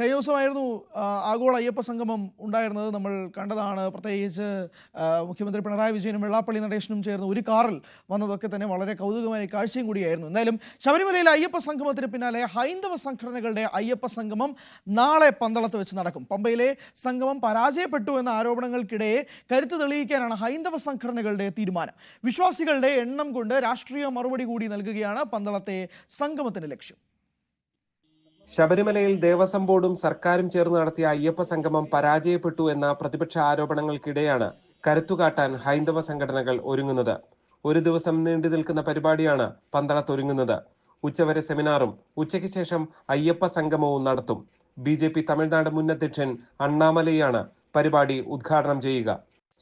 കഴിഞ്ഞ ദിവസമായിരുന്നു ആഗോള അയ്യപ്പ സംഗമം ഉണ്ടായിരുന്നത്. നമ്മൾ കണ്ടതാണ്. പ്രത്യേകിച്ച് മുഖ്യമന്ത്രി പിണറായി വിജയനും വെള്ളാപ്പള്ളി നടേശനും ചേർന്ന് ഒരു കാറിൽ വന്നതൊക്കെ തന്നെ വളരെ കൗതുകമായ കാഴ്ചയും കൂടിയായിരുന്നു. എന്തായാലും ശബരിമലയിലെ അയ്യപ്പ സംഗമത്തിന് പിന്നാലെ ഹൈന്ദവ സംഘടനകളുടെ അയ്യപ്പ സംഗമം നാളെ പന്തളത്ത് വെച്ച് നടക്കും. പമ്പയിലെ സംഗമം പരാജയപ്പെട്ടു എന്ന ആരോപണങ്ങൾക്കിടെ കരുത്ത് തെളിയിക്കാനാണ് ഹൈന്ദവ സംഘടനകളുടെ തീരുമാനം. വിശ്വാസികളുടെ എണ്ണം കൊണ്ട് രാഷ്ട്രീയ മറുപടി കൂടി നൽകുകയാണ് പന്തളത്തെ സംഗമത്തിന്റെ ലക്ഷ്യം. ശബരിമലയിൽ ദേവസ്വം ബോർഡും സർക്കാരും ചേർന്ന് നടത്തിയ അയ്യപ്പ സംഗമം പരാജയപ്പെട്ടു എന്ന പ്രതിപക്ഷ ആരോപണങ്ങൾക്കിടെയാണ് കരുത്തുകാട്ടാൻ ഹൈന്ദവ സംഘടനകൾ ഒരുങ്ങുന്നത്. ഒരു ദിവസം നീണ്ടു നിൽക്കുന്ന പരിപാടിയാണ് പന്തളത്ത് ഒരുങ്ങുന്നത്. ഉച്ചവരെ സെമിനാറും ഉച്ചയ്ക്ക് ശേഷം അയ്യപ്പ സംഗമവും നടത്തും. ബി ജെ പി തമിഴ്നാട് മുൻ അധ്യക്ഷൻ അണ്ണാമലയാണ് പരിപാടി ഉദ്ഘാടനം ചെയ്യുക.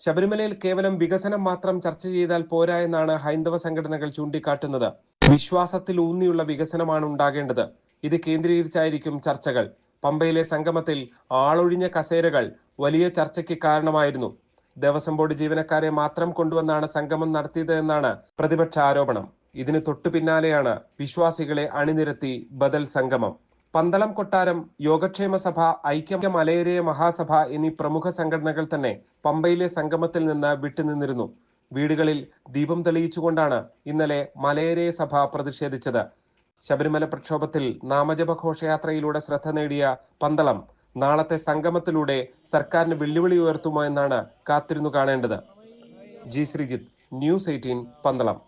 ശബരിമലയിൽ കേവലം വികസനം മാത്രം ചർച്ച ചെയ്താൽ പോരാ എന്നാണ് ഹൈന്ദവ സംഘടനകൾ ചൂണ്ടിക്കാട്ടുന്നത്. വിശ്വാസത്തിൽ ഊന്നിയുള്ള വികസനമാണ് ഉണ്ടാകേണ്ടത്. ഇത് കേന്ദ്രീകരിച്ചായിരിക്കും ചർച്ചകൾ. പമ്പയിലെ സംഗമത്തിൽ ആളൊഴിഞ്ഞ കസേരകൾ വലിയ ചർച്ചയ്ക്ക് കാരണമായിരുന്നു. ദേവസ്വം ബോർഡ് ജീവനക്കാരെ മാത്രം കൊണ്ടുവന്നാണ് സംഗമം നടത്തിയത് എന്നാണ് പ്രതിപക്ഷ ആരോപണം. ഇതിന് തൊട്ടു പിന്നാലെയാണ് വിശ്വാസികളെ അണിനിരത്തി ബദൽ സംഗമം. പന്തളം കൊട്ടാരം യോഗക്ഷേമ സഭ ഐക്യ മലയേറിയ മഹാസഭ എന്നീ പ്രമുഖ സംഘടനകൾ തന്നെ പമ്പയിലെ സംഗമത്തിൽ നിന്ന് വിട്ടുനിന്നിരുന്നു. വീടുകളിൽ ദീപം തെളിയിച്ചുകൊണ്ടാണ് ഇന്നലെ മലയേറിയ സഭ പ്രതിഷേധിച്ചത്. ശബരിമല പ്രക്ഷോഭത്തിൽ നാമജപ ഘോഷയാത്രയിലൂടെ ശ്രദ്ധ നേടിയ പന്തളം നാളത്തെ സംഗമത്തിലൂടെ സർക്കാരിന് വെല്ലുവിളി ഉയർത്തുമോ എന്നാണ് കാത്തിരുന്നു കാണേണ്ടത്. G Sreejith News Eighteen Pandalam.